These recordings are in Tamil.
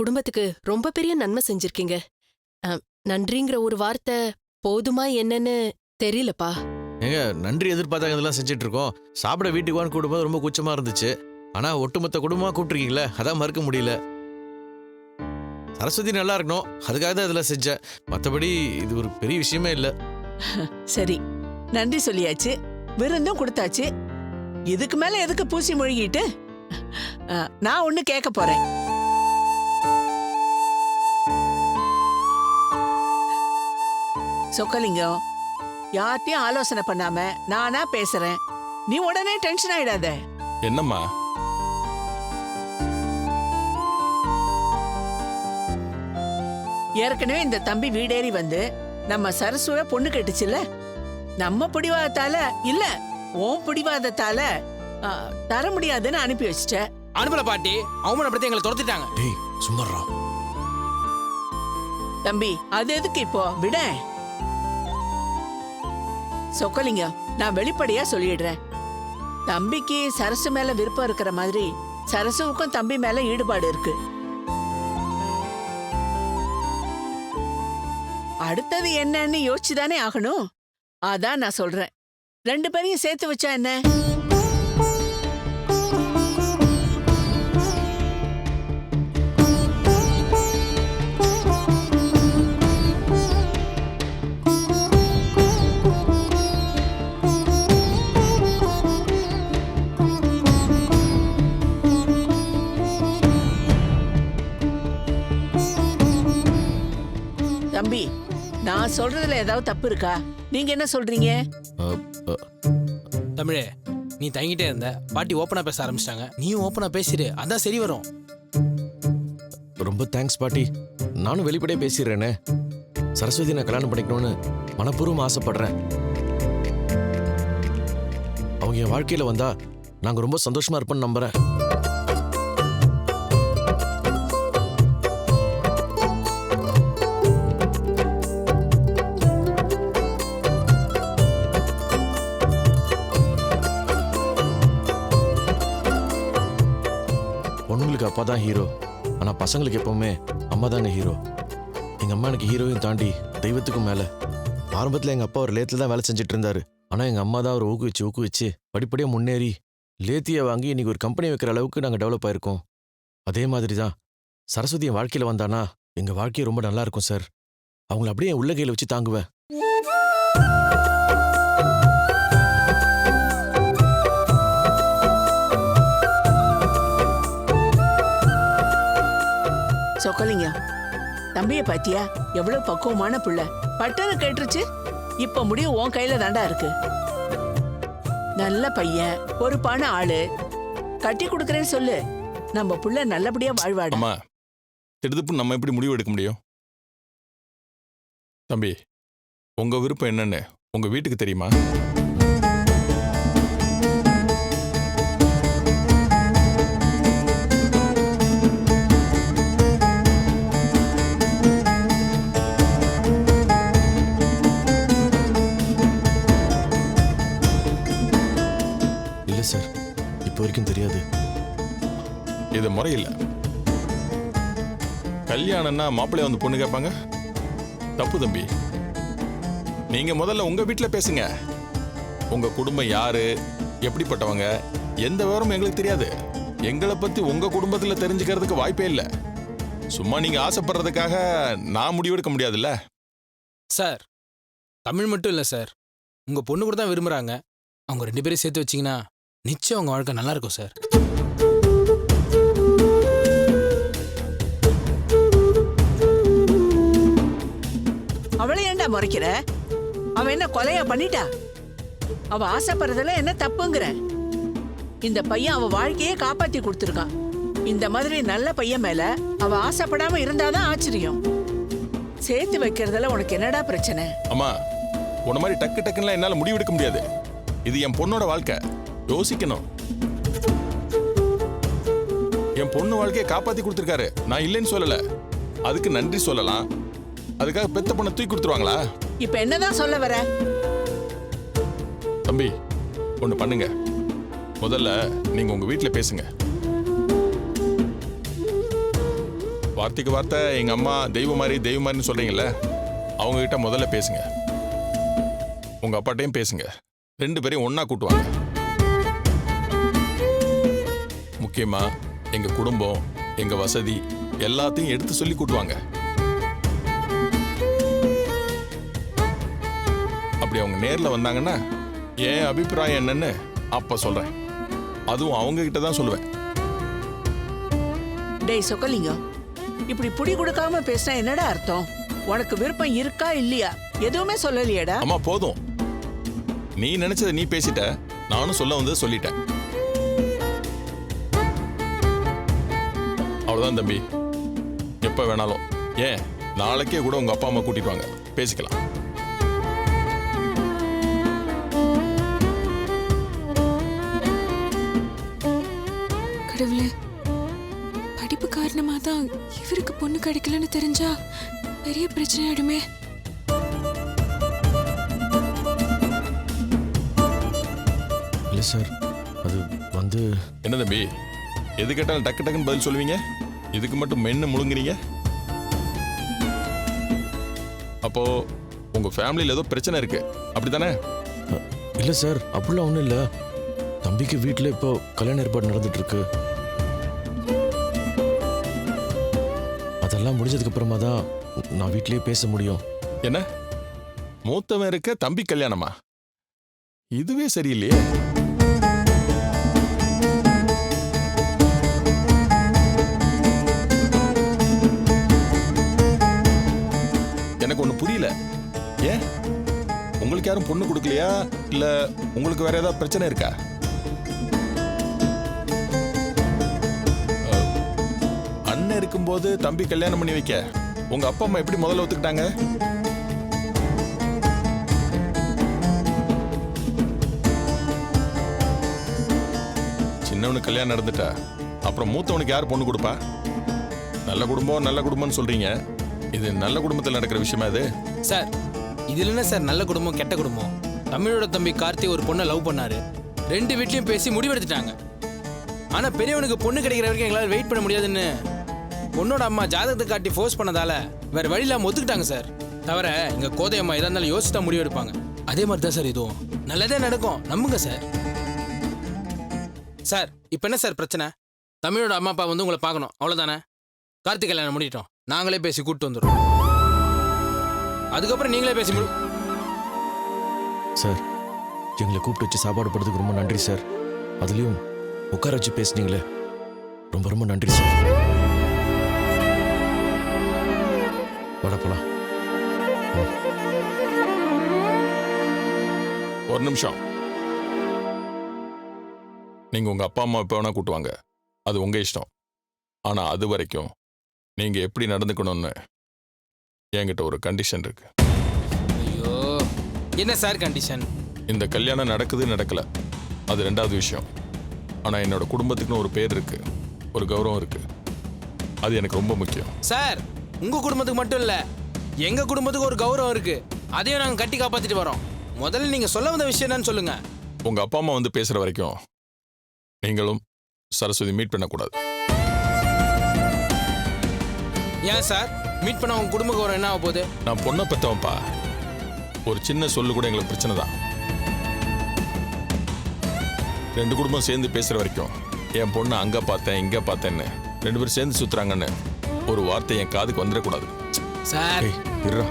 குடும்பத்துக்கு ரொம்ப பெரிய நன்மை செஞ்சிருக்கீங்க. நன்றிங்கிற ஒரு வார்த்தை போதுமா என்னன்னு தெரியலப்பா. ஏங்க நன்றி எதிர்பார்த்தாங்க இதெல்லாம் செஞ்சுட்டு இருக்கோம் சாப்பிட வீட்டுக்கு வான்னு கூடும்போது ரொம்ப கூச்சமா இருந்துச்சு. ஆனா ஒட்டுமொத்த குடும்பமா கூப்பிட்டுருக்கீங்களே அதான் மறுக்க முடியல. சரஸ்வதி நல்லா இருக்கணும் அதுக்காக தான் இதெல்லாம் செஞ்சேன். மற்றபடி இது ஒரு பெரிய விஷயமே இல்லை. சரி நன்றி சொல்லியாச்சு விருந்தும் கொடுத்தாச்சு. இதுக்கு மேல எதுக்கு பூசி முழுகிட்டு? நான் ஒண்ணு கேட்க போறேன். சொக்கலிங்கம் யார்ட்டையும் ஆலோசனை பண்ணாம நானா பேசுறேன். நீ உடனே டென்ஷன் ஆயிடாத. என்னம்மா? ஏற்கனவே இந்த தம்பி வீடேறி வந்து நம்ம சரசுவ பொண்ணு கட்டுச்சுல்ல? நம்ம பிடிவாதத்தால இல்ல உன் பிடிவாதத்தால ஆ, தர முடியாதுன்னு அனுப்பி வச்சிட்ட. அனுப்பல பாட்டி. அவமானப்படுத்தி எங்களை துரத்திட்டாங்க. டேய் சும்மாறா தம்பி அது எதுக்கு இப்போ? விட. சொக்கலிங்கம் நான் வெளிப்படையா சொல்லிடுறேன். தம்பிக்கு சரசு மேல விருப்பம் இருக்கிற மாதிரி சரசுவுக்கும் தம்பி மேல ஈடுபாடு இருக்கு. அடுத்தது என்னன்னு யோசிச்சுதானே ஆகணும்? அதான் நான் சொல்றேன். ரெண்டு பேரையும் சேர்த்து வச்சா என்ன? தம்பி நான் சொல்றதுல ஏதாவது தப்பு இருக்கா? நீங்க என்ன சொல்றீங்க? தமிழே நீ தங்கிட்டே இருந்த. பாட்டி ஓப்பனா பேச ஆரம்பிச்சிட்டாங்க. நீயும் ஓப்பனா பேசிடு அதான் சரி வரும். ரொம்ப தேங்க்ஸ் பாட்டி. நானும் வெளிப்படையே பேசிடுறேனே. சரஸ்வதி நான் கல்யாணம் பண்ணிக்கணும்னு மனப்பூர்வம் ஆசைப்படுறேன். அவங்க என் வாழ்க்கையில வந்தா நாங்க ரொம்ப சந்தோஷமா இருப்போம்னு நம்புறேன். பொண்ணுங்களுக்கு அப்பா தான் ஹீரோ ஆனா பசங்களுக்கு எப்பவுமே அம்மா தாங்க ஹீரோ எங்க அம்மா எனக்கு ஹீரோயும் தாண்டி தெய்வத்துக்கும் மேல. ஆரம்பத்துல எங்க அப்பா ஒரு லேத்துல தான் வேலை செஞ்சுட்டு இருந்தாரு. ஆனா எங்க அம்மா தான் அவர் ஊக்குவிச்சு ஊக்குவிச்சு படிப்படியா முன்னேறி லேத்தியை வாங்கி இன்னைக்கு ஒரு கம்பெனி வைக்கிற அளவுக்கு நாங்க டெவலப் ஆயிருக்கோம். அதே மாதிரி தான் சரஸ்வதி என் வாழ்க்கையில வந்தானா எங்க வாழ்க்கையை ரொம்ப நல்லா இருக்கும் சார் அவங்கள அப்படியே என் உள்ள கையில வச்சு தாங்குவேன். சொக்கலிங்கம் தம்பிய பாத்தியா? எவ்வளவு பக்குவமான புள்ள. பட்டுன்னு கேட்டுருச்சு இப்ப முடியும் உன் கையில தாண்டா இருக்கு. நல்ல பையன் பொறுப்பான ஆளு. கட்டி கொடுக்கறேன்னு சொல்லு. நம்ம புள்ள நல்லபடியா வாழ்வாடு. அம்மா திடுதுப்பு நம்ம எப்படி முடிவு எடுக்க முடியும்? தம்பி உங்க விருப்பம் என்னன்னு உங்க வீட்டுக்கு தெரியுமா? வரைக்கும் தெரியாது. இது முறையில்ல. கல்யாணம்னா மாப்பிள்ளைய வந்து பொண்ணு கேட்பாங்க? தப்பு தம்பி. நீங்க முதல்ல உங்க வீட்ல பேசுங்க. உங்க குடும்பம் யாரு? எப்படிப்பட்டவங்க? எந்த விவரமும் எங்களுக்கு தெரியாது. எங்களை பத்தி உங்க குடும்பத்துல தெரிஞ்சுக்கிறதுக்கு வாய்ப்பே இல்லை. சும்மா நீங்க ஆசைப்படுறதுக்காக நான் முடிவெடுக்க முடியாதுல்ல? சார் தமிழ் மட்டும் இல்லை சார். உங்க பொண்ணு கூட தான் விரும்புறாங்க. அவங்க ரெண்டு பேரும் சேர்த்து வச்சீங்கன்னா நிச்சயம் உங்க வாழ்க்கை நல்லா இருக்கும் சார். அவளை ஏன்டா முறைக்கிற? அவ என்ன கொலையா பண்ணிட்டா? அவ ஆசைப்படுறதுல என்ன தப்புங்கிற? இந்த பையன் அவ வாழ்க்கையே காப்பாத்தி கொடுத்துருக்கான். இந்த மாதிரி நல்ல பையன் மேல அவ ஆசைப்படாம இருந்தாதான் ஆச்சரியம். சேர்த்து வைக்கிறதுல உனக்கு என்னடா பிரச்சனை? அம்மா உன்ன மாதிரி டக்கு டக்குன்னுலாம் என்னால முடிவெடுக்க முடியாது. இது என் பொண்ணோட வாழ்க்கை. யோசிக்கணும். என் பொண்ணு வாழ்க்கையை காப்பாத்தி கொடுத்துருக்காரு. நான் இல்லைன்னு சொல்லல. அதுக்கு நன்றி சொல்லலாம். அதுக்காக பெத்த பொண்ணை தூக்கி கொடுத்துருவாங்களா? இப்ப என்னதான் சொல்ல வர? தம்பி ஒன்று பண்ணுங்க. முதல்ல நீங்க உங்க வீட்டில் பேசுங்க. வார்த்தைக்கு வார்த்தை எங்க அம்மா தெய்வம் மாதிரி தெய்வம் மாதிரின்னு சொல்றீங்கல்ல அவங்க கிட்ட முதல்ல பேசுங்க. உங்க அப்பாட்டையும் பேசுங்க. ரெண்டு பேரையும் ஒண்ணா கூட்டுவாங்க. முக்கியமா எங்க குடும்பம் எங்க வசதி எல்லாத்தையும் எடுத்து சொல்லி கூட்டுவாங்க. அப்படி அவங்க நேர்ல வந்தாங்கன்னா என் அபிப்பிராயம் என்னன்னு அப்ப சொல்றேன். அதுவும் அவங்க கிட்ட தான் சொல்லுவேன். டேய் சொக்கலிங்கம் இப்படி புடி கொடுக்காம பேசினா என்னடா அர்த்தம்? உனக்கு விருப்பம் இருக்கா இல்லையா? எதுவுமே சொல்லலையேடா. அம்மா போதும். நீ நினைச்சதை நீ பேசிட்ட நானும் சொல்ல வந்ததை சொல்லிட்டேன். அவ்வளவுதான் தம்பி. எப்ப வேணாலும். ஏன்? நாளைக்கே கூட உங்க அப்பா அம்மா கூட்டிட்டு வாங்க. பேசிக்கலாம். கடவுளே படிப்பு காரணமா தான் இவருக்கு பொண்ணு கிடைக்கலன்னு தெரிஞ்சா பெரிய பிரச்சனை ஆயிடுமே இல்லை சார் அது வந்து என்ன தம்பி? எது கேட்டாலும் டக்கு டக்குன்னு பதில் சொல்லுவீங்க? இதுக்கு மட்டும் மென்னு முழுங்குறீங்க அப்போ உங்க ஃபேமிலியில் ஏதோ பிரச்சனை இருக்கு. அப்படித்தானே? இல்லை சார் அப்படிலாம் ஒன்றும் இல்லை. தம்பிக்கு வீட்டில் இப்போ கல்யாண ஏற்பாடு நடந்துட்டு இருக்கு அதெல்லாம் முடிஞ்சதுக்கு அப்புறமா தான் நான் வீட்லயே பேச முடியும். என்ன? மூத்தவன் இருக்க தம்பி கல்யாணமா? இதுவே சரியில்லையே. புரியல. ஏன்? உங்களுக்கு யாரும் பொண்ணு கொடுக்கலையா? இல்ல உங்களுக்கு வேற ஏதாவது பிரச்சனை இருக்கா? அண்ணன் இருக்கும்போது தம்பி கல்யாணம் பண்ணி வைக்க. உங்க அப்பா அம்மா எப்படி முதல்ல ஒத்துக்கிட்டாங்க? சின்னவனுக்கு கல்யாணம் நடந்துட்டா. அப்புறம் மூத்தவனுக்கு யார் பொண்ணு கொடுப்பா? நல்ல குடும்பம் நல்ல குடும்பம்னு சொல்றீங்க. இது நல்ல குடும்பத்தில் நடக்கிற விஷயமா இது? சார் இதுல என்ன சார் நல்ல குடும்பம் கெட்ட குடும்பம். தமிழோட தம்பி கார்த்தி ஒரு பொண்ணை லவ் பண்ணாரு. ரெண்டு வீட்லயும் பேசி முடிவெடுத்துட்டாங்க. ஆனா பெரியவனுக்கு பொண்ணு கிடைக்கிற வரைக்கும் எங்களால் வெயிட் பண்ண முடியாதுன்னு பொண்ணோட அம்மா ஜாதகத்தை காட்டி ஃபோர்ஸ் பண்ணதால வேற வழி இல்லாம ஒத்துக்கிட்டாங்க சார். தவிர எங்க கோதை அம்மா எதா இருந்தாலும் யோசிச்சு தான் முடிவு எடுப்பாங்க அதே மாதிரி தான் சார் இதுவும். நல்லதே நடக்கும். நம்புங்க சார். சார் இப்போ என்ன சார் பிரச்சனை? தமிழோட அம்மா அப்பா வந்து உங்களை பார்க்கணும். அவ்வளோதானே கார்த்திக் கல்யாணம் முடிட்டோம் நாங்களே பேசி கூப்பிட்டு வந்துடுறோம். அதுக்கப்புறம் நீங்களே பேசி முடி சார் எங்களை கூப்பிட்டு வச்சு சாப்பாடு போடுறதுக்கு ரொம்ப நன்றி சார். அதுலேயும் உட்கார வச்சு பேசுனீங்களே. ரொம்ப ரொம்ப நன்றி சார். வாடா போலாம். ஒரு நிமிஷம். நீங்க உங்க அப்பா அம்மா எப்போ வேணா கூட்டுவாங்க அது உங்க இஷ்டம். ஆனா அது வரைக்கும் நீங்க எப்படி நடந்துக்கணும்னு என்கிட்ட ஒரு கண்டிஷன் இருக்கு. ஐயோ என்ன சார் கண்டிஷன் இந்த கல்யாணம் நடக்குது நடக்கல. அது ரெண்டாவது விஷயம். ஆனா என்னோட குடும்பத்துக்குன்னு ஒரு பேர் இருக்கு. ஒரு கௌரவம் இருக்கு. அது எனக்கு ரொம்ப முக்கியம். சார் உங்க குடும்பத்துக்கு மட்டும் இல்ல எங்க குடும்பத்துக்கு ஒரு கௌரவம் இருக்கு. அதையும் நாங்க கட்டி காப்பாத்திட்டு வரோம். முதல்ல நீங்க சொல்ல வந்த விஷயம் என்னன்னு சொல்லுங்க. உங்க அப்பா அம்மா வந்து பேசுற வரைக்கும் நீங்களும் சரஸ்வதி மீட் பண்ணக்கூடாது. ஏன் சார்? மீட் பண்ண உங்க குடும்ப கௌரவம் என்ன ஆக போகுது? நான் பொண்ணை பெற்றவன்ப்பா ஒரு சின்ன சொல்லு கூட எங்களுக்கு பிரச்சனை தான். ரெண்டு குடும்பம் சேர்ந்து பேசுற வரைக்கும் என் பொண்ணை அங்க பார்த்தேன் இங்க பார்த்தேன்னு ரெண்டு பேரும் சேர்ந்து சுத்துறாங்கன்னு ஒரு வார்த்தை என் காதுக்கு வந்துடக்கூடாது. சார். இருடா.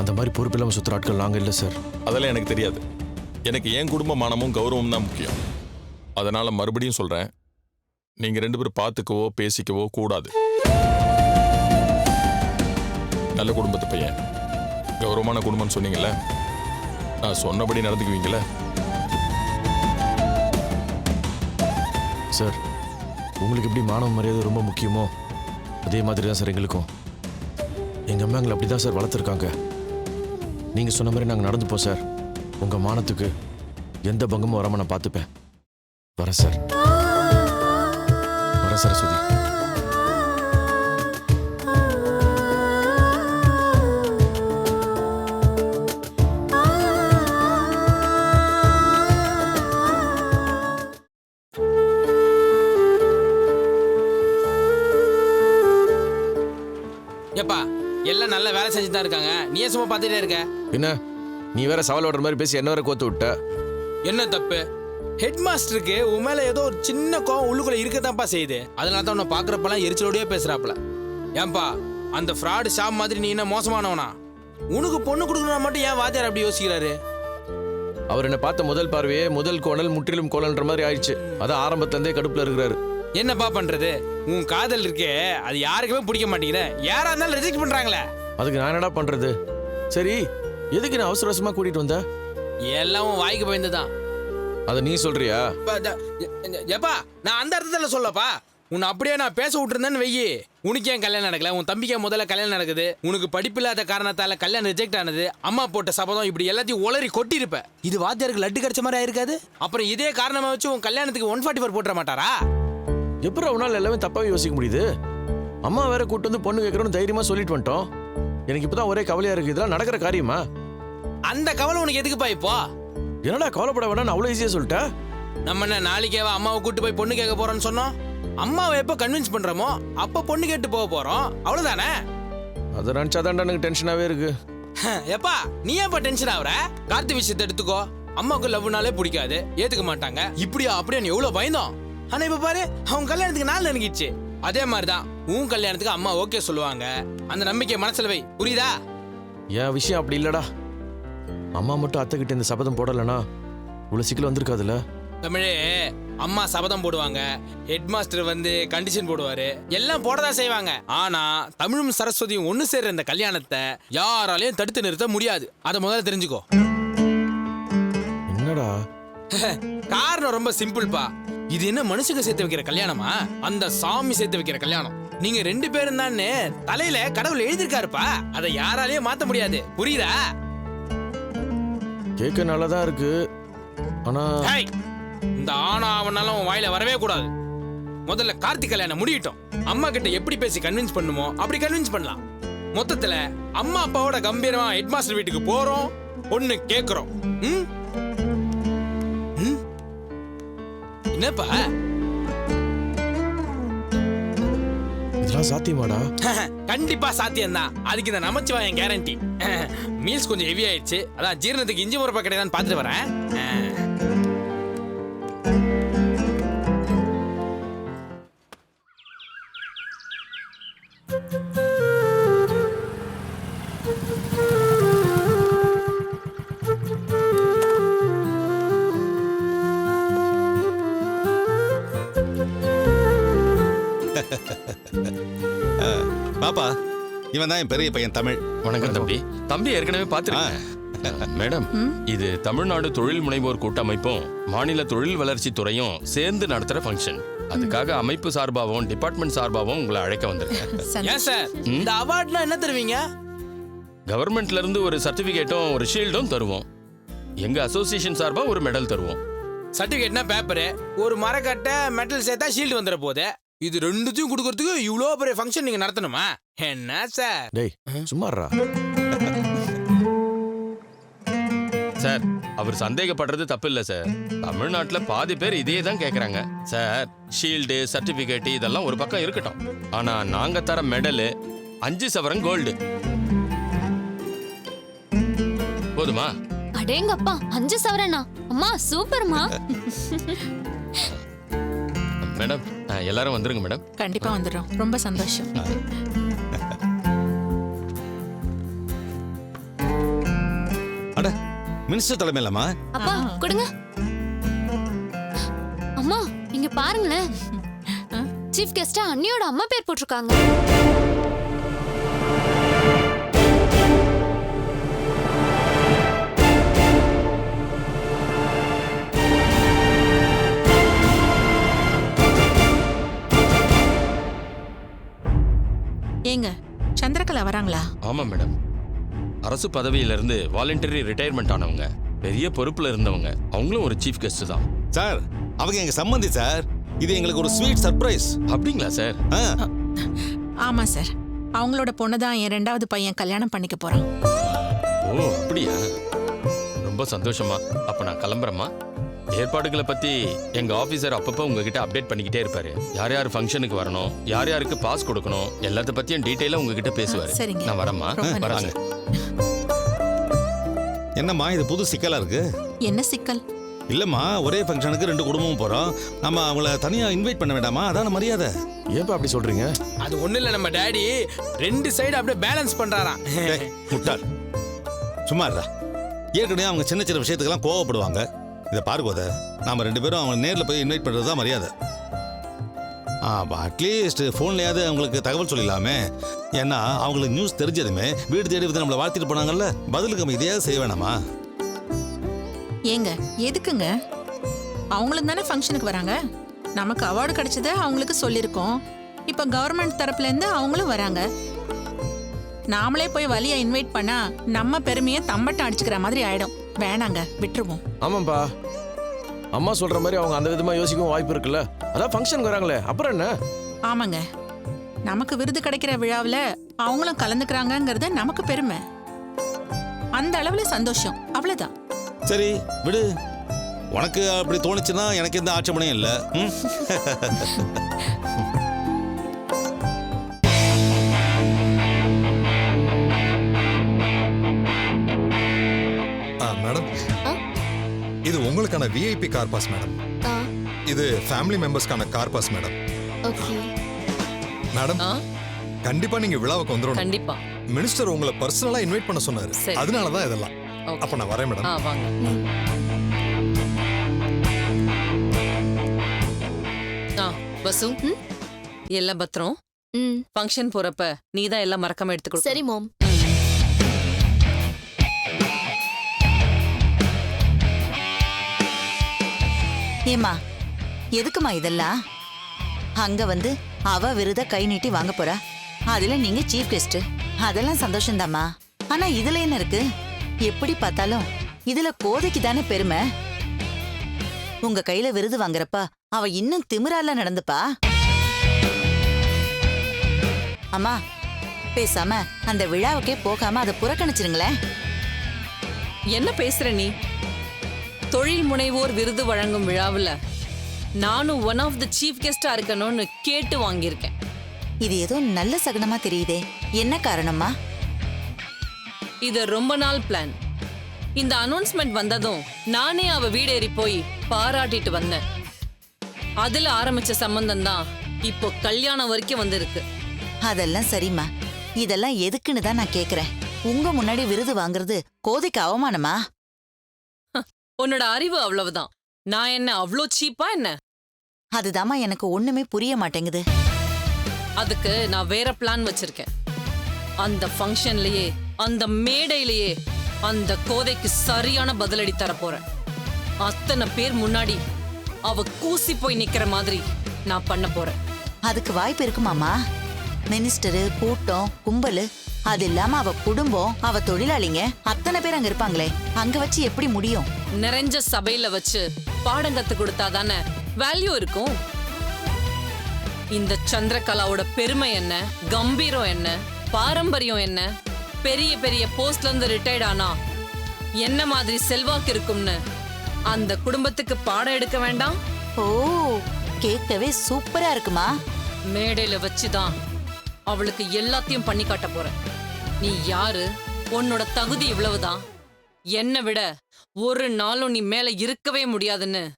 அந்த மாதிரி பொறுப்பு இல்லாமல் சுற்றுற ஆட்கள் நாங்கள் இல்லை சார். அதெல்லாம் எனக்கு தெரியாது. எனக்கு என் குடும்ப மானமும் கௌரவமும் தான் முக்கியம். அதனால மறுபடியும் சொல்றேன். நீங்க ரெண்டு பேரும் பார்த்துக்கவோ பேசிக்கவோ கூடாது. நல்ல குடும்பத்து பையன். கௌரவமான குடும்பம்னு சொன்னீங்கல்ல? நான் சொன்னபடி நடந்துக்குவீங்களே சார் உங்களுக்கு எப்படி மானவ மரியாதை ரொம்ப முக்கியமோ அதே மாதிரி தான் சார் எங்களுக்கும். எங்கள் அம்மா எங்களை அப்படி தான் சார் வளர்த்துருக்காங்க. நீங்கள் சொன்ன மாதிரி நாங்கள் நடந்துப்போம் சார். உங்கள் மானத்துக்கு எந்த பங்கமும் வராமல் நான் பார்த்துப்பேன். வர சார். வர சரஸ்வதி ஏப்பா எல்லாம் நல்ல வேலை செஞ்சு தான் இருக்காங்க. நீ ஏன் சும்மா பார்த்துட்டே இருக்க. என்ன நீ வேற சவால் ஓடுற மாதிரி பேசி என்ன வேற கோத்து விட்ட. என்ன தப்பு? ஹெட் மாஸ்டருக்கு உன் மேல ஏதோ ஒரு சின்ன கோவம் உள்ளுக்குள்ள இருக்கதான்ப்பா செய்யுது. அதனால தான் உன்னை பாக்குறப்பெல்லாம் எரிச்சலோடயே பேசுறாப்புல. ஏன்பா அந்த ஃப்ராடு ஷாப் மாதிரி நீ என்ன மோசமானவனா? உனக்கு பொண்ணு கொடுக்கணும் மட்டும் ஏன் வாத்தியார் அப்படி யோசிக்கிறாரு? அவர் என்ன பார்த்த முதல் பார்வையே முதல் கோணல் முற்றிலும் கோணல்ன்ற மாதிரி ஆயிடுச்சு. அதான் ஆரம்பத்துல இருந்தே கடுப்புல இருக்கிறாரு. என்னப்பா பண்றது? உன் காதல் இருக்கே அது யாருக்குமே பிடிக்க மாட்டேங்குது. யாரா இருந்தாலும் ரிஜெக்ட் பண்றாங்களே. அதுக்கு நான் என்னடா பண்றது? சரி எதுக்கு நான் அவசர அவசரமா கூட்டிட்டு வந்த? எல்லாம் உன் வாய்க்கு பயந்துதான். அதை நீ சொல்றியா? எப்பா நான் அந்த அர்த்தத்தில் சொல்லப்பா. உன்னை அப்படியே நான் பேச விட்டுருந்தேன்னு வெய்யி உனக்கு ஏன் கல்யாணம் நடக்கல? உன் தம்பிக்கே முதல்ல கல்யாணம் நடக்குது. உனக்கு படிப்பில்லாத காரணத்தால கல்யாணம் ரிஜெக்ட் ஆனது. அம்மா போட்ட சபதம் இப்படி எல்லாத்தையும் உளறி கொட்டியிருப்ப. இது வாத்தியாருக்கு லட்டு கிடைச்ச மாதிரி ஆயிருக்காது? அப்புறம் இதே காரணமா வச்சு உன் கல்யாணத்துக்கு ஒன் ஃபார்ட்டி ஃபோர் போட்டுற மாட்டாரா? எப்படி அவனால எல்லாமே தப்பாவே யோசிக்க முடியுது? அம்மா வேற கூட்டு வந்து பொண்ணு கேட்கறோம்னு தைரியமா சொல்லிட்டு வந்துட்டோம். எனக்கு இப்பதான் ஒரே கவலையா இருக்கு. இதெல்லாம் நடக்கிற காரியமா? அந்த கவலை உனக்கு எதுக்குப்பா இப்போ? என்னடா கவலைப்பட வேணாம் அவ்வளவு ஈஸியா சொல்லிட்டேன் நம்ம என்ன நாளைக்கேவா அம்மாவை கூட்டு போய் பொண்ணு கேட்க போறோம்னு சொன்னோம்? அம்மாவை எப்போ கன்வின்ஸ் பண்றோமோ அப்போ பொண்ணு கேட்டு போக போறோம். அவ்வளவுதானே? அதை நினைச்சாதான் எனக்கு டென்ஷனாவே இருக்கு. எப்பா நீ ஏன்ப்பா டென்ஷன் ஆகுற கார்த்தி விஷயத்தை எடுத்துக்கோ. அம்மாவுக்கு லவ்னாலே பிடிக்காது. ஏத்துக்க மாட்டாங்க. இப்படியா அப்படியே நீ எவ்வளவு பயந்தோம்? ஆனா இப்ப பாரு அவங்க கல்யாணத்துக்கு நாள் நெருங்கிடுச்சு. அதே மாதிரிதான் உன் கல்யாணத்துக்கு அம்மா ஓகே சொல்லுவாங்க. அந்த நம்பிக்கை மனசுல வை. புரியுதா? என் விஷயம் அப்படி இல்லடா. அம்மா மட்டும் அத்தை கிட்ட இந்த சபதம் போடலனா இவ்வளவு சிக்கல் வந்திருக்காதுல்ல? தமிழே அம்மா சபதம் போடுவாங்க. ஹெட் மாஸ்டர் வந்து கண்டிஷன் போடுவாரு. எல்லாம் போடதான் செய்வாங்க. ஆனா தமிழும் சரஸ்வதியும் ஒண்ணு சேர்ற இந்த கல்யாணத்தை யாராலையும் தடுத்து நிறுத்த முடியாது. அதை முதல்ல தெரிஞ்சுக்கோ. என்னடா? காரணம் ரொம்ப சிம்பிள்ப்பா இது என்ன மனுஷங்க சேர்த்து வைக்கிற கல்யாணமா? அந்த சாமி சேர்த்து வைக்கிற கல்யாணம். நீங்க ரெண்டு பேரும் தானே தலையில கடவுள் எழுதிருக்காருப்பா அதை யாராலையும் மாத்த முடியாது. புரியுதா? கேட்க நல்லதா இருக்கு. ஆனா ஹேய், இந்த ஆனா அவனால உன் வாயில வரவே கூடாது. முதல்ல கார்த்திக் கல்யாணம் முடியட்டும். அம்மா கிட்ட எப்படி பேசி கன்வின்ஸ் பண்ணுமோ அப்படி கன்வின்ஸ் பண்ணலாம். மொத்தத்துல அம்மா அப்பாவோட கம்பீரமா ஹெட் மாஸ்டர் வீட்டுக்கு போறோம் ஒண்ணு கேக்குறோம். ம்? ம்? என்னப்பா? இதெல்லாம் சாத்தியமாடா? கண்டிப்பா சாத்தியம் தான் அதுக்கு இந்த நமச்சிவாயம் கேரண்டி மீல்ஸ் கொஞ்சம் ஹெவி ஆயிடுச்சு. அதான் ஜீரணத்துக்கு இஞ்சி முறப்பா கிடையாதுன்னு பார்த்துட்டு வரேன். இவன் தான் என் பெரிய பையன் தமிழ். வணக்கம் தம்பி. தம்பி ஏற்கனவே பார்த்துருக்கேன் மேடம் இது தமிழ்நாடு தொழில் முனைவோர் கூட்டமைப்பும் மாநில தொழில் வளர்ச்சி துறையும் சேர்ந்து நடத்துற ஃபங்க்ஷன் அதுக்காக அமைப்பு சார்பாகவும் டிபார்ட்மெண்ட் சார்பாகவும் உங்களை அழைக்க வந்திருக்கேன். ஏன் சார்? இந்த அவார்ட்னா என்ன தருவீங்க? கவர்மெண்ட்ல இருந்து ஒரு சர்டிபிகேட்டும் ஒரு ஷீல்டும் தருவோம். எங்க அசோசியேஷன் சார்பா ஒரு மெடல் தருவோம். சர்டிபிகேட்னா பேப்பரு ஒரு மரக்கட்டை மெட்டல் சேர்த்தா ஷீல்டு வந்துட போகுது இது ரெண்டுத்தையும் கொடுக்கறதுக்கு இவ்வளோ பெரிய ஃபங்க்ஷன் நீங்க நடத்தணுமா? என்ன சார்? டேய் சும்மாறா சார் அவர் சந்தேகப்படுறது தப்பு இல்ல சார். தமிழ்நாட்டுல பாதி பேர் இதே தான் கேக்குறாங்க. சார் ஷீல்டு சர்டிபிகேட் இதெல்லாம் ஒரு பக்கம் இருக்கட்டும். ஆனா நாங்க தர மெடலு அஞ்சு சவரன் கோல்டு போதுமா? அடேங்கப்பா அஞ்சு சவரனா அம்மா சூப்பர்மா. மேடம் எல்லாரும் வந்துருங்க மேடம். கண்டிப்பா வந்துடுறோம். ரொம்ப சந்தோஷம். அட மினிஸ்டர் தலைமையிலமா அப்பா கொடுங்க. அம்மா இங்க பாருங்களேன். சீஃப் கெஸ்டா அண்ணியோட அம்மா பேர் போட்டிருக்காங்க. ஏங்க சந்திரகலா வராங்களா? ஆமா மேடம். அரசு பதவியிலிருந்து வாலண்டரி ரிட்டையர்மெண்ட் ஆனவங்க பெரிய பொறுப்புல இருந்தவங்க அவங்களும் ஒரு சீஃப் கெஸ்ட் தான். சார் அவங்க எங்க சம்மந்தி சார். இது எங்களுக்கு ஒரு ஸ்வீட் சர்ப்ரைஸ் அப்படிங்களா சார்? ஆமா சார். அவங்களோட பொண்ணு தான் என் ரெண்டாவது பையன் கல்யாணம் பண்ணிக்க போறான். ஓ அப்படியா? ரொம்ப சந்தோஷமா. அப்ப நான் கிளம்புறேம்மா. ஏற்பாடுகளை பத்தி எங்க ஆபீசர் அப்பப்போ உங்ககிட்ட அப்டேட் பண்ணிக்கிட்டே இருப்பாரு. யார் யார் ஃபங்க்ஷனுக்கு வரணும் யார் யாருக்கு பாஸ் கொடுக்கணும் எல்லாத்த பத்தியும் டீட்டெயிலா உங்ககிட்ட பேசுவாரு. சரிங்க. நான் வரேம்மா. ரொம்ப வராங்க. என்னம்மா இது புது சிக்கலா இருக்கு? என்ன சிக்கல்? இல்லம்மா ஒரே ஃபங்க்ஷனுக்கு ரெண்டு குடும்பமும் போறோம். நம்ம அவங்கள தனியா இன்வைட் பண்ண வேண்டாமா? அதான மரியாதை. ஏன்பா அப்படி சொல்றீங்க? அது ஒண்ணும் இல்ல நம்ம டாடி. ரெண்டு சைடு அப்படியே பேலன்ஸ் பண்றாராம். டேய், முட்டாள். சும்மா இருடா. ஏற்கனவே அவங்க சின்ன சின்ன விஷயத்துக்கெல்லாம் கோவப்படுவாங்க. இதை பாருகோத நாம ரெண்டு பேரும் அவங்க நேரில் போய் இன்வைட் பண்ணுறது தான் மரியாதை. ஆ அட்லீஸ்ட் ஃபோன்லையாவது அவங்களுக்கு தகவல் சொல்லிடலாமே. ஏன்னா அவங்களுக்கு நியூஸ் தெரிஞ்சதுமே வீடு தேடி வந்து நம்மளை வாழ்த்திட்டு போனாங்கல்ல பதிலுக்கு நம்ம இதையாவது செய்ய வேணாமா? ஏங்க எதுக்குங்க? அவங்களும் தானே ஃபங்க்ஷனுக்கு வராங்க? நமக்கு அவார்டு கிடைச்சத அவங்களுக்கு சொல்லியிருக்கோம். இப்போ கவர்மெண்ட் தரப்புலேருந்து அவங்களும் வராங்க. நாமளே போய் வழியை இன்வைட் பண்ணால் நம்ம பெருமையை தம்பட்டம் அடிச்சுக்கிற மாதிரி ஆயிடும். வேணாங்க விட்டுருவோம். ஆமாப்பா அம்மா சொல்ற மாதிரி அவங்க அந்த விதமா யோசிக்கவும் வாய்ப்பு இருக்குல்ல? அதான் ஃபங்க்ஷனுக்கு வராங்களே. அப்புறம் என்ன? ஆமாங்க. நமக்கு விருது கிடைக்கிற விழாவில் அவங்களும் கலந்துக்கிறாங்கங்கிறது நமக்கு பெருமை. அந்த அளவுல சந்தோஷம். அவ்வளவுதான். சரி விடு. உனக்கு அப்படி தோணுச்சுன்னா எனக்கு எந்த ஆட்சேபனையும் இல்லை. விஐபி கார் பாஸ் மேடம் இது family மெம்பர்ஸ்க்கான car pass madam okay madam கண்டிப்பா நீங்க விழாவுக்கு வந்துடணும் கண்டிப்பா. மினிஸ்டர் உங்களை பர்சனலா இன்வைட் பண்ண சொன்னாரு. அதனால தான் இதெல்லாம். அப்ப நான் வரேன் மேடம் ஆ வாங்க. வசு. எல்லாம் பத்திரம்? ஃபங்க்ஷன் போறப்ப நீ தான் எல்லாம் மறக்காம எடுத்துக்கோ சரி மாம் ஏமா எதுக்குமா இதெல்லாம்? அங்க வந்து அவ விருத கை நீட்டி வாங்க போறா. அதுல நீங்க சீஃப் கெஸ்ட் அதெல்லாம் சந்தோஷம்தாம்மா. ஆனா இதுல என்ன இருக்கு? எப்படி பார்த்தாலும் இதுல கோதைக்கு தானே பெருமை? உங்க கையில விருது வாங்குறப்ப அவ இன்னும் திமிரால நடந்துப்பா? அம்மா பேசாம அந்த விழாவுக்கே போகாம அதை புறக்கணிச்சிருங்களேன். என்ன பேசுற நீ? தொழில் முனைவோர் விருது வழங்கும் விழாவுல நானும் ஒன் ஆஃப் த சீஃப் கெஸ்டா இருக்கணும்னு கேட்டு வாங்கியிருக்கேன். இது ஏதோ நல்ல சகுனமா தெரியுதே. என்ன காரணமா இது ரொம்ப நாள் பிளான் இந்த அனௌன்ஸ்மெண்ட் வந்ததும் நானே அவ வீடேறி போய் பாராட்டிட்டு வந்தேன். அதுல ஆரம்பிச்ச சம்பந்தம் தான் இப்போ கல்யாணம் வரைக்கும் வந்திருக்கு. அதெல்லாம் சரிம்மா. இதெல்லாம் எதுக்குன்னு தான் நான் கேக்குறேன். உங்க முன்னாடி விருது வாங்குறது கோதைக்கு அவமானமா? உன்னோட அறிவு அவ்வளவுதான். நான் என்ன அவ்வளோ சீப்பா என்ன? அதுதாம்மா எனக்கு ஒண்ணுமே புரிய மாட்டேங்குது. அதுக்கு நான் வேற பிளான் வச்சிருக்கேன். அந்த ஃபங்க்ஷன்லயே அந்த மேடையிலேயே அந்த கோதைக்கு சரியான பதிலடி தர போறேன். அத்தனை பேர் முன்னாடி அவ கூசி போய் நிக்கிற மாதிரி நான் பண்ண போறேன். அதுக்கு வாய்ப்பு இருக்குமாமா மினிஸ்டரு கூட்டம் கும்பலு அது இல்லாம அவ குடும்பம் அவ தொழிலாளிங்க. அத்தனை பேர் அங்க இருப்பாங்களே. அங்க வச்சு எப்படி முடியும்? நிறைஞ்ச சபையில வச்சு பாடம் கத்து கொடுத்தா தானே வேல்யூ இருக்கும். இந்த சந்திரகலாவோட பெருமை என்ன? கம்பீரம் என்ன? பாரம்பரியம் என்ன? பெரிய பெரிய போஸ்ட்ல இருந்து ரிட்டையர்ட் ஆனா என்ன மாதிரி செல்வாக்கு இருக்கும்னு அந்த குடும்பத்துக்கு பாடம் எடுக்க வேண்டாம்? ஓ கேட்கவே சூப்பரா இருக்குமா? மேடையில வச்சுதான் அவளுக்கு எல்லாத்தையும் பண்ணி காட்ட போறேன். நீ யாரு? உன்னோட தகுதி இவ்வளவுதான். என்னை விட ஒரு நாளும் நீ மேல இருக்கவே முடியாதுன்னு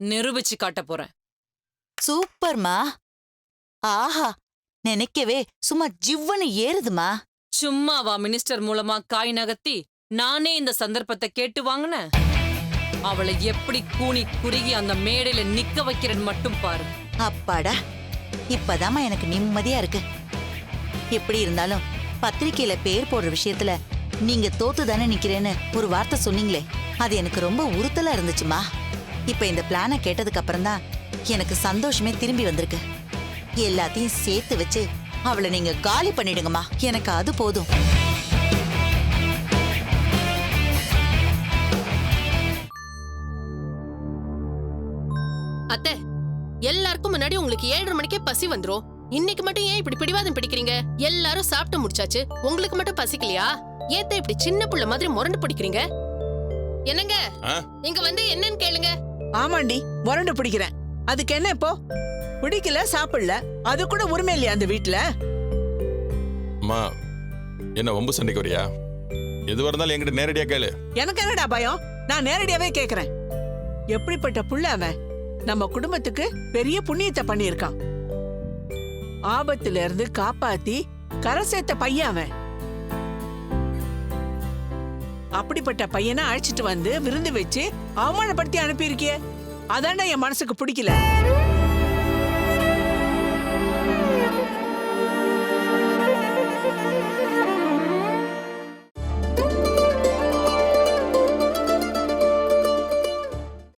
நிரூபிச்சு காட்ட போறேன். சூப்பர்மா. ஆஹா நினைக்கவே சும்மா ஜிவ்வனு ஏறுதுமா. சும்மாவா மினிஸ்டர் மூலமா காய் நகர்த்தி நானே இந்த சந்தர்ப்பத்தை கேட்டு வாங்கினேன்? அவளை எப்படி கூனி குறுகி அந்த மேடையில நிக்க வைக்கிறேன்னு மட்டும் பாரு. அப்பாடா இப்பதாம்மா எனக்கு நிம்மதியா இருக்கு. எப்படி இருந்தாலும் பத்திரிக்கையில பேர் போடுற விஷயத்துல நீங்க தோத்து தானே நிக்கிறேன்னு ஒரு வார்த்தை சொன்னீங்களே அது எனக்கு ரொம்ப உறுத்தலா இருந்துச்சுமா. இப்ப இந்த பிளான கேட்டதுக்கு அப்புறம் தான் எனக்கு சந்தோஷமே திரும்பி வந்திருக்கு. எல்லாத்தையும் சேர்த்து வச்சு அவளை நீங்க காலி பண்ணிடுங்கம்மா. எனக்கு அது போதும். அத்தை எல்லாருக்கும் முன்னாடி உங்களுக்கு ஏழரை மணிக்கே பசி வந்துரும். இன்னைக்கு மட்டும் ஏன் இப்படி பிடிவாதம் பிடிக்கிறீங்க? எல்லாரும் சாப்பிட்டு முடிச்சாச்சு. உங்களுக்கு மட்டும் பசிக்கலையா? ஏத்த இப்படி சின்ன புள்ள மாதிரி முரண்டு பிடிக்கிறீங்க? என்னங்க? ஆ? இங்க வந்து என்னன்னு கேளுங்க. ஆமாண்டி முரண்டு பிடிக்கிறேன். அதுக்கு என்ன இப்போ? பிடிக்கல சாப்பிடல. அது கூட உரிமை இல்லையா அந்த வீட்டுல அம்மா என்ன வம்பு சண்டைக்கு வரியா? எதுவாக இருந்தாலும் என்கிட்ட நேரடியாக கேளு. எனக்கு என்னடா பயம்? நான் நேரடியாவே கேக்குறேன். எப்படிப்பட்ட புள்ள அவன்? நம்ம குடும்பத்துக்கு பெரிய புண்ணியத்தை பண்ணியிருக்கான். ஆபத்துல இருந்து காப்பாத்தி கரை சேர்த்த பையன் அவன். அப்படிப்பட்ட பையனை அழைச்சிட்டு வந்து விருந்து வச்சு அவமானப்படுத்தி அனுப்பியிருக்கியே. அதான்டா என் மனசுக்கு பிடிக்கல.